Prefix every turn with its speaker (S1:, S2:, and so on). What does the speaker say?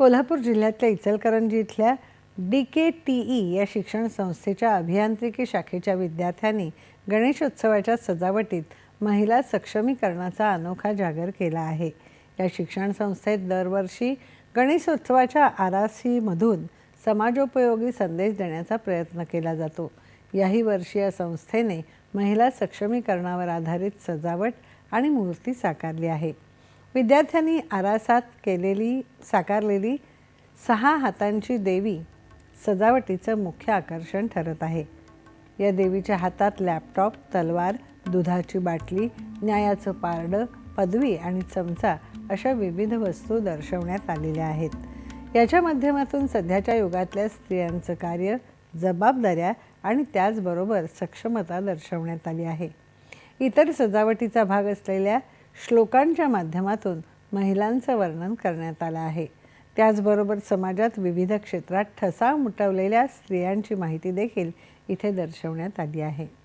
S1: कोल्हापूर जिल्ह्यातल्या इचलकरंजी इथल्या डी के T E या शिक्षण संस्थेच्या अभियांत्रिकी शाखेच्या विद्यार्थ्यांनी गणेशोत्सवाच्या सजावटीत महिला सक्षमीकरणाचा अनोखा जागर केला आहे. या शिक्षण संस्थेत दरवर्षी गणेशोत्सवाच्या आरासीमधून समाजोपयोगी संदेश देण्याचा प्रयत्न केला जातो. याही वर्षी या संस्थेने महिला सक्षमीकरणावर आधारित सजावट आणि मूर्ती साकारली आहे. विद्यार्थ्यांनी आरासात केलेली साकारलेली सहा हातांची देवी सजावटीचं मुख्य आकर्षण ठरत आहे. या देवीच्या हातात लॅपटॉप तलवार दुधाची बाटली न्यायाचं पारडं पदवी आणि चमचा अशा विविध वस्तू दर्शवण्यात आलेल्या आहेत. याच्या माध्यमातून सध्याच्या युगातल्या स्त्रियांचं कार्य जबाबदाऱ्या आणि त्याचबरोबर सक्षमता दर्शवण्यात आली आहे. इतर सजावटीचा भाग असलेल्या श्लोकांच्या माध्यमातून महिलांचं वर्णन करण्यात आलं आहे. त्याचबरोबर समाजात विविध क्षेत्रात ठसा उमटवलेल्या स्त्रियांची माहिती देखील इथे दर्शवण्यात आली आहे.